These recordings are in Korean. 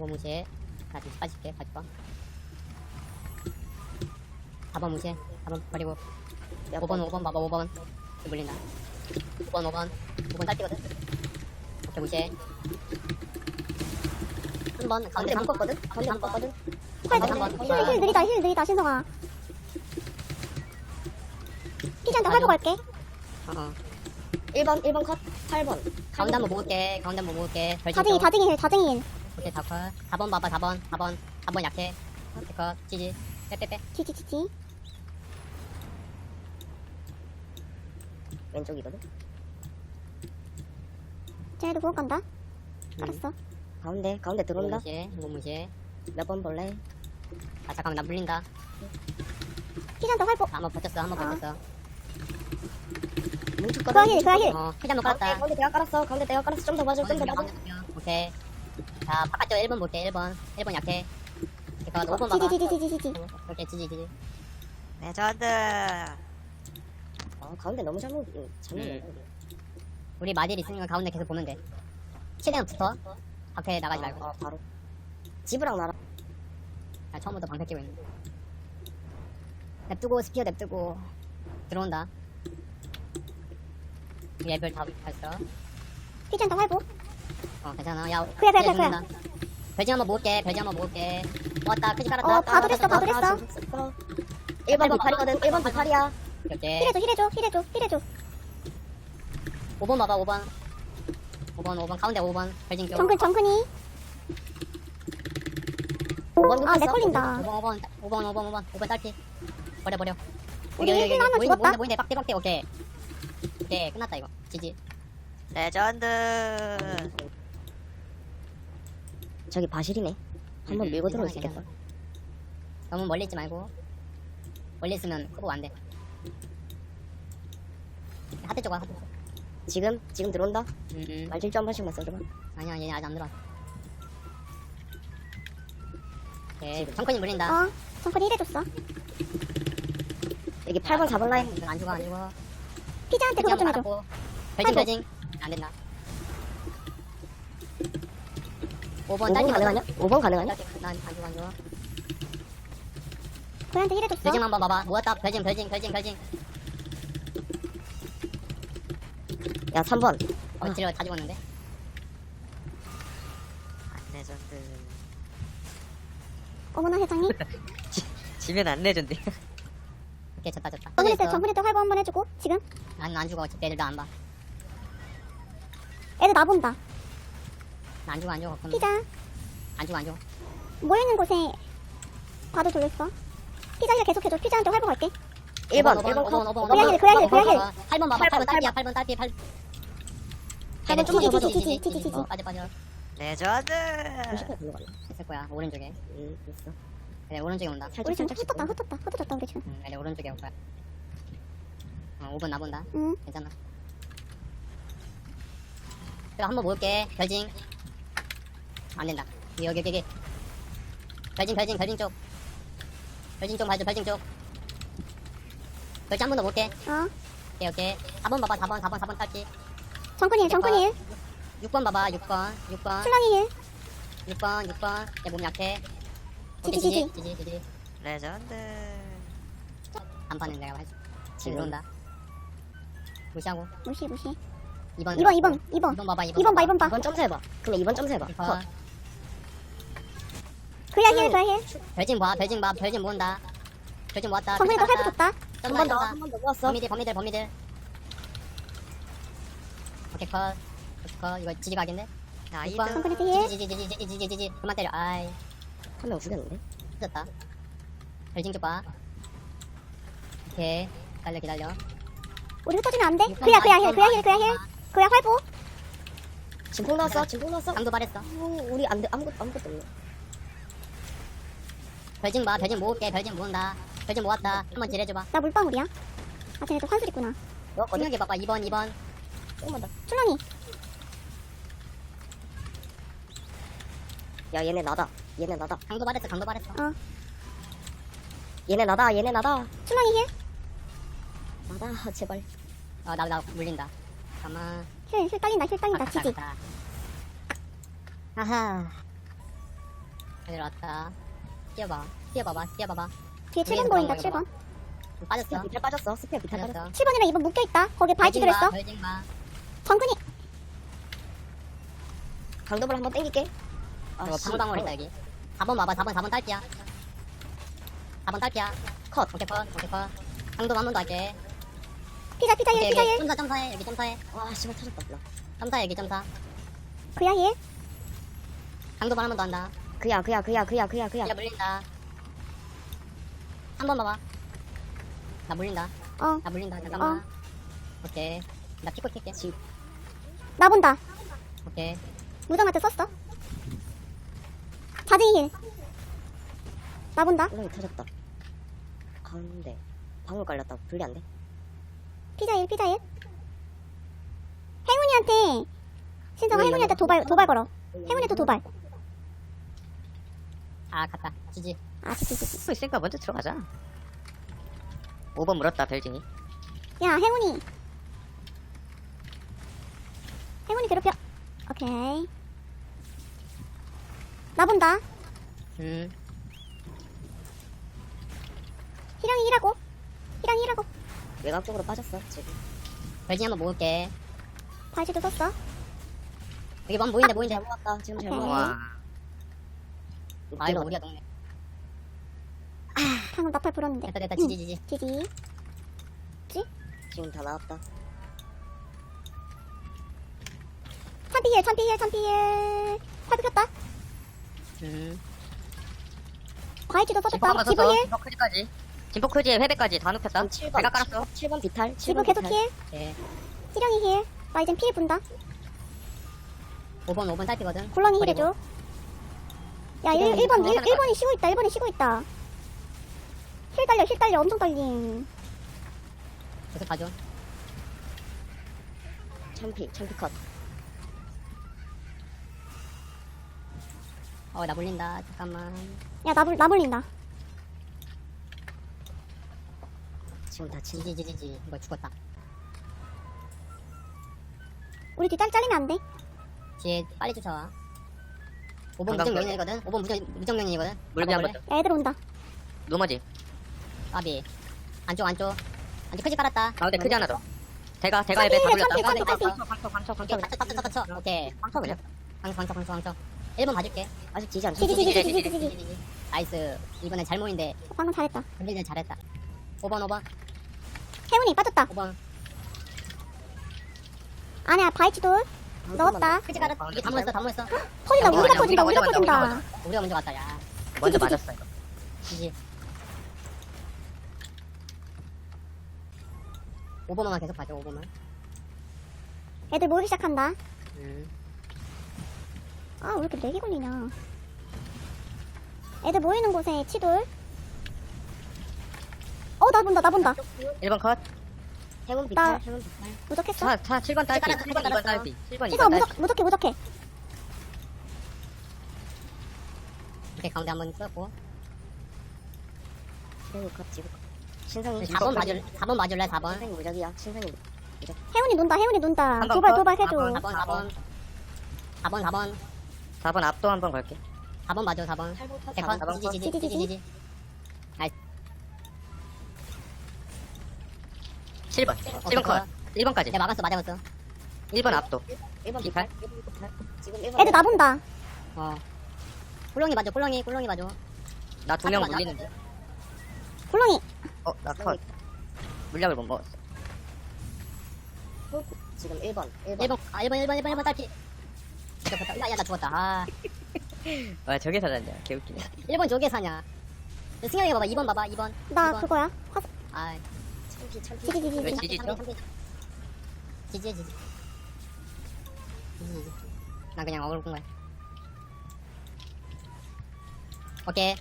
5번 무시해. 나 뒤로 빠질게. 가지 마. 4번 무시해. 4번 버리고. 5번, 5번 봐봐, 5번. 이거 물린다. 5번, 5번. 5번 딸피거든? 오케이, 무시해. 3번, 가운데 3번. 묶었거든? 가운데 묶었거든? 가운데 힐, 3번. 힐, 힐 느리다, 힐 느리다, 신성아. 피지한테 활보 갈게. 어. 1번, 1번 컷, 8번. 가운데 한번 모을게. 가운데 한번 모을게. 쪽. 다쟁이 힐, 다쟁이 힐. 오케이, 4컷. 4번 봐봐, 4번. 4번. 4번 약해. 오케이, 컷. 지지. 빼빼빼. 지지지지. 왼쪽이거든? 쟤네도 보험 간다. 알았어. 가운데, 가운데 들어온다? 무시해. 이거 무시해. 몇 번 볼래? 아, 잠깐만, 나 물린다. 피지한테 활보. 나 한번 버텼어, 한 번 아. 버텼어. 뭉쳤거든? 그아 힐, 그아 힐. 어, 해한번 가운데, 깔았다. 가운데 내가 깔았어. 가운데 내가 깔았어. 좀 더 봐줘, 좀더 가운데 봐줘. 오케이. 자, 바깥쪽 1번 볼게, 1번. 1번 약해. 컷. 5번 봐봐. 지지지지지지지. 오케이, 지지, 지지. 레전드. 아, 가운데 너무 잘 먹, 잘 음. 먹네. 우리 마딜 있으니까 가운데 계속 보면 돼. 최대한 붙어. 밖에 나가지 말고. 아, 바로. 집이랑 나랑. 나 처음부터 방패 끼고 있는. 냅두고, 스피어 냅두고. 들어온다. 얘별 다 했어. 피지한테 활보. 어, 괜찮아. 야, 그래, 그래, 얘 그래. 별징 한번 모을게, 별징 한번 모을게. 모았다, 크지 깔았다. 어, 봐드렸어, 봐드렸어. 1번 비팔이거든? 1번 비팔이야. 오케이. 힐해줘, 힐해줘, 힐해줘, 힐해줘. 5번 봐봐, 5번. 5번, 5번, 가운데 5번. 별징 쪽. 정근, 정근이. 5번 아, 내 걸린다. 5번, 5번, 5번, 5번, 5번, 5번 딸피. 버려, 버려. 우리 여기, 여기, 힐 하나 죽었다? 보이네, 빡대, 빡대, 오케이. 오케이, 끝났다, 이거. 지지. 레전드. 저기 바실이네. 한번 음, 밀고 들어올 수 있겠다. 너무 멀리 있지 말고. 멀리 있으면 크고 안 돼. 하트 쪽 와, 하트 쪽. 지금? 지금 들어온다? 음, 음. 말질주 한 번씩만 써줘봐. 아니야, 얘네 아직 안 들어왔어. 오케이, 정권이 물린다. 어, 정근이 힐해줬어. 여기 8번, 4번 라인. 안 죽어, 안 죽어. 피지한테 그거 좀 해줘. 받았고. 별징. 별징. 안 된다. 5번 5번 딸기 가능하냐? 5번 가능하냐? 난안 죽어, 안 죽어. 고양한테 힐해 줬어. 별징 한번 봐봐. 모았다. 별징, 별징, 별징, 별징. 야, 3번. 어, 지려 다 죽었는데. 안 레전드. 어머나 세상에. 지면 안 레전드. 오케이, 졌다, 졌다. 정근이 때, 정근이 때 활보 한번 해주고. 지금. 난안 죽어. 애들도 안 봐. 애들 나 본다. 나안 죽어, 안 죽어. 피자. 안 죽어, 안 죽어. 모여있는 곳에 봐도 돌렸어. 피자 힐 계속해줘. 피자한테 활보 갈게. 1번, 5번, 1번 5번, 컷. 5번, 그래야 힐, 그래야 힐, 그래야 힐. 8번 봐봐, 8번 8번, 딸피야, 8번 딸피, 8. 팔번 좀만 더. 지지, 지지, 지지. 어, 빠져, 빠져. 레전드. 30분 걸로 가네. 있을 거야, 오른쪽에. 음, 됐어. 그래, 오른쪽에 온다. 우리 지금. 흩었다, 흩었다, 흩어졌다, 우리 지금. 응, 그래, 오른쪽에 올 거야. 어, 5번 나본다. 응. 괜찮아. 그래, 한번 모을게. 별징. 안 된다. 여기, 여기, 여기. 별징, 별징, 별징 쪽. 별징 쪽 봐줘, 별징 쪽. 별징 한번더 모을게. 어. 오케이, 오케이. 4번 봐봐, 4번, 4번, 4번 딸지. 정근이 힐, 정근이 힐. 6번 봐봐, 6번, 6번, 출렁이 힐. 6번, 6번. 내 몸 약해. 지지, 지지, 지지, 지지. 레전드. 간판은 내가 해줘. 지금. 들어온다. 무시하고. 무시, 무시. 2번. 2번, 2번, 2번. 2번 봐봐, 2번. 2번 봐, 2번 봐. 2번 점수 해봐. 그럼 2번 점수 해봐. 컷. 2번. 그야 힐, 그야 힐. 별징 봐, 별징 봐, 별징 모은다. 별징 모았다. 정근이 또 별징 활보 깔았다. 줬다. 한 점사, 번 더. 한 번더 모았어. 범위들, 범위들, 범위들. 오케이, 컷. 컷. 이거 지지각인데? 나이드. 정근이 또 힐. 지지, 지지, 지지, 지지, 지지. 그만 때려. 아이, 한 명 죽였는데? 늦었다. 별징 쪽 봐. 오케이. 기다려, 기다려. 우리 흩어지면 안 돼. 그야, 그야 힐, 그야 힐, 그야 힐. 그야 활보. 진폭 나왔어? 진폭 나왔어? 강도 발했어. 오, 우리 안 돼. 아무것도, 아무것도 없네. 별징 봐, 별징 모을게, 별징 모은다. 별징 모았다. 한 번 딜해줘봐. 나 물방울이야. 아, 쟤네 또 환술 있구나. 넣었거든? 생각해 봐봐. 2번, 2번. 조금만 더. 출렁이. 야, 얘네 나다. 얘네 나다. 강도 발했어, 강도 발했어. 어. 얘네 나다. 얘네 나다. 출렁이 힐. 나다. 제발. 어, 나, 나 물린다. 가만. 힐, 힐 딸린다, 힐 딸린다. 지지. 아하. 내려왔다. 뛰어봐. 뛰어봐봐. 뛰어봐봐. 뒤에 위에서 7번 보인다, 이거 봐. 7번. 좀 빠졌어. 비탈 빠졌어. 스피어 비탈 빠졌어. 빠졌어. 7번이랑 2번 묶여있다. 들어있어. 별징 마. 정근이. 강도볼 한번 땡길게. 아, 이거 씨. 방울방울이다 여기. 4번 봐봐. 4번 4번 딸피야. 4번 딸피야. 컷. 오케이 컷. 오케이 컷. 강도 한번 더 할게. 피자, 피자 1, 오케이, 피자 여기 1. 점사 점사해. 여기 점사해. 와, 씨발 터졌다. 점사 여기 점사. 그야 1. 강도 한번 더 한다. 그야, 그야, 그야, 그야, 그야, 그야. 야 물린다. 한 번 봐봐. 나 물린다. 어, 나 물린다. 잠깐만. 오케이. 나 피코 킬게. 지, 나 본다. 오케이. 무정한테 썼어. 자딩이 힐. 나 본다. 구렁이 터졌다. 가운데. 방울 깔렸다. 분리 안 돼. 피자 1, 피자 1. 행운이한테, 신성아 왜 행운이한테 이러나? 도발, 도발 걸어. 행운이한테 도발. 아 갔다. 지지. 아, 지지지. 수 있으니까 먼저 들어가자 5번 물었다 별징이 야, 행운이. 행운이 괴롭혀. 오케이. 나 본다. 음. 희랑이 일하고. 희랑이 일하고. 외곽 쪽으로 빠졌어. 지금. 별징 한번 모을게. 발치도 썼어. 여기 뭐 모인데 모인데. 잘 모았다. 지금 잘 오케이. 모았다. 와 아 이거 우리가 동네. 방금 나팔 불었는데. 됐다 됐다. 지지 지지. 지지. 지금 다 나왔다. 참피힐, 참피힐, 참피힐. 팔 붙였다. 음. 바이치도 진포 써줬다. 한번 기부 썼어 힐. 진포 크지까지 진포 크지에 회배까지 다 눕혔다 지금 7번. 내가 깔았어 7번 비탈. 7번 지부 계속 비탈. 힐. 오케이. 희령이 힐. 나 이젠 피해 분다. 5번 5번 딸피거든. 곤란히 버리고. 힐해줘. 야, 1, 지금 1번, 이거 1, 하나 1번이 쉬고 있다. 1번이 쉬고 있다. 힐 달려, 힐 달려. 엄청 달림. 계속 가줘. 참피, 참피 컷. 어 나 물린다. 잠깐만. 야, 나, 물, 나 물린다. 지금 다 친. 지지 지지 지. 이거 죽었다. 우리 뒤딸 잘리면 안 돼. 뒤에 빨리 쫓아와. 5번 방금 무정 명령이거든. 5번 무정 무정 명령이거든. 물비 한번 애들 온다. 노머지 아비. 안쪽 안쪽. 안쪽 크지 깔았다. 가운데 크지 하나 더 대가 대가 참피 앱에 다 힐, 물렸다 참피, 참피, 참피. 광초 광초 광초 광초 오케이. 터쳐 터쳐 터쳐. 오케이. 광초 그냥 광석 광석 광석 광석. 1번 봐줄게. 아직 지지 않죠? 지지, 지지, 지지. 나이스. 이번엔 잘 모인데. 어, 방금 잘했다. 근딜들 잘했다. 5번 5번 혜훈이 빠졌다. 5번. 아니야, 바이치 돌. 넣었다. 크지 깔았. 이게 다 모였어 다 모였어. 터진다, 우리가 터진다, 우리가 터진다. 우리가 먼저 갔다. 야. 먼저 맞았어 이거 지지. 5번만 계속 봐줘 5번만. 애들 모이기 시작한다. 음. 아, 왜 이렇게 렉이 걸리냐. 애들 모이는 곳에 치돌. 어, 나 본다, 나 본다. 1번 컷 행운 나-. 무적했어? 차, 차 7번 딸피 깔았어, 7번 2번 깔았어. 딸피 7번 치서 2번 딸피 무적, 무적해, 무적해. 이렇게 가운데 한 번 썼고. 행운 컷, 지금 컷. 신성이 4번 봐줄 4번 봐줄래 4번. 신성이 무적이야. 신성이 혜훈이 논다, 혜훈이 논다. 도발, 더? 도발 해줘. 4번 4번. 4번 4번. 4번 앞도 한번 걸게 4번 봐줘 4번. 8번 컷, 오케이 4번 컷. 컷. 지지 지지 지지, 지지 7번 7번 컷 1번까지 내가 막았어 맞아봤어. 1번 앞도 1번 비탈? 비탈. 1번 비탈. 지금 1번. 애들 나 본다. 어. 꿀렁이 봐줘 꿀렁이 꿀렁이 봐줘. 나두 명 맞아. 물리는데 굴렁이. 어 나 컷 물약을 못 먹었어 지금 1번. 1번. 1번 아 1번 1번 1번 1번 딸피. 죽었다. 야야 나 죽었다. 아. 와 저게 살았냐 개웃기네 1번 저게 사냐. 승현이 봐봐 2번 봐봐 2번. 나 2번. 그거야. 화, 아 왜 지지. 지지 참비, 참비. 지지 지지. 지지 지지. 난 그냥 어그로 끈 거야. 오케이.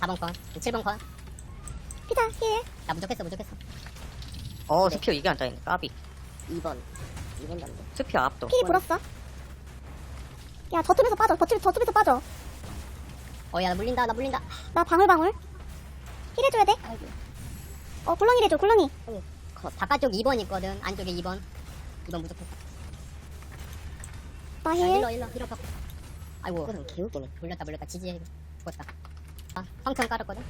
4번 건. 7번 건. 피자, 힐. 야 무적했어 무적했어. 어 스피어 이게 안 따있네 까비 2번. 2번 남자. 스피어 앞도 필이 불었어. 야, 저쪽에서 빠져. 저쪽, 저쪽에서 빠져. 어야 나 물린다 나 물린다. 나 방울방울. 힐해줘야 돼. 어, 굴렁이 해줘, 굴렁이. 바깥쪽 2번 있거든. 안쪽에 2번. 2번 무적했어. 나 야, 힐. 일러 일러 일러 박. 아이고 이거는 개웃기네. 물렸다 물렸다 지지. 죽었다. 아, 성큼 깔았거든?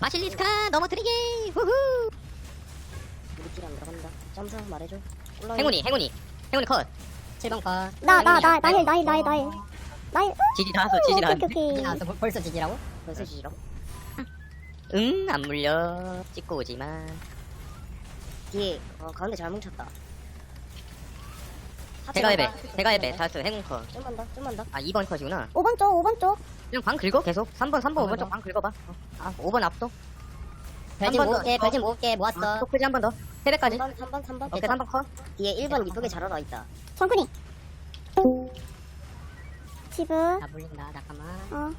마실리스카 넘어뜨리기 후후 우리끼리 안 들어간다. 점수 말해줘. 올라가. 행운이 행운이 행운이 컷 7번 컷. 나, 나, 나, 나일, 나일, 나일, 나일. 나일. 지지 나왔어 지지 오케이, 나왔어 오케이, 오케이. 나왔어. 벌- 벌써 지지라고? 벌써 지지라고? 응 안 물려 찍고 오지마 뒤에, 어, 가운데 잘 뭉쳤다. 하체 대가 봐봐. 예배 대가 예배 다스 행운 컷아 좀만 더, 좀만 더. 2번 컷이구나 5번 쪽, 5번 쪽. 그냥 방 긁어 계속 3번 3번 어, 5번 쪽방 긁어봐 어. 아 5번 앞도 별진 한번 더. 모을게, 별진 모을게, 모았어. 토크지 한 번더 3배까지 3번, 3번, 3번. 오케이 3번 컷 뒤에 1번 이쁘게 잘 올라와 있다. 정근이. 지금, 나 물린다, 잠깐만. 어.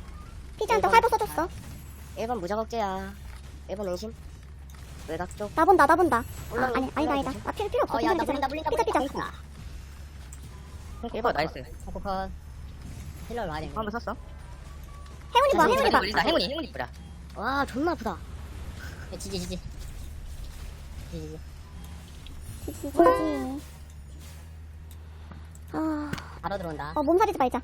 피자한테 활보 써줬어. 1번 무작업제야. 1번 은신. 외곽 쪽. 나 본다, 나 본다. 아, 올라가, 아니, 아니다, 아니다. 올라가지. 아, 필요, 필요 없어. 어, 야, 나 괜찮아, 물린다, 물린다, 피자, 피자. 물린다. 1번 나이스 포코 컷. 힐러 와야 돼. 한번 썼어 행운이 봐, 행운이 봐. 물린다 행운이 행운이 이쁘다 와, 존나 아프다. 지지, 지지. 지지, 지지. 지지, 지지. 아, 바로 들어온다. 어, 몸살이지 말자.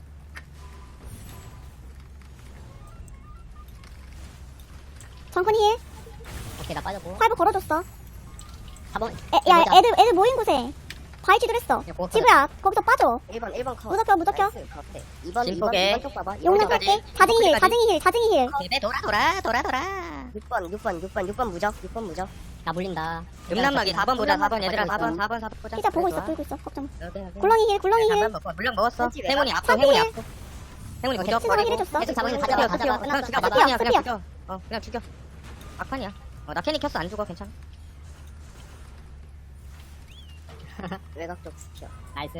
정근이 힐. 오케이, 나 빠졌고. 활보 걸어줬어. 4번. 애, 야, 애들, 애들 모인 곳에. 바위치기로 했어. 야, 그거 지구야, 거기서 빠져. 1번, 1번 컷. 무적혀, 무적혀. 나이스, 컷. 2번, 2번, 진폭에. 2번 쪽 봐봐. 용량 쪽 할게. 자증이 힐, 자증이 힐, 자증이 힐. 예배 돌아 돌아 돌아 돌아 6번, 6번, 6번, 6번 무적. 6번 무적. 나 물린다. 음란마기 4번 보자 4번 얘들아 있어. 4번 4번 4번 보자 피자 보고 있어. 보고 있어. 걱정 마. 굴렁이 힐, 굴렁이 힐. 물량 먹었어 행운이. 앞도 선지 행운이 힐. 앞도 행운이 무적 신성이 버리고 힐해줬어. 계속 잡아, 잡아. 잡아. 그냥. 죽여 다 스피어, 막판이야 그냥. 죽여 어 그냥 죽여 막판이야 어 나 캐니 켰어 안 죽어 괜찮아 외곽 쪽 스피어. 나이스.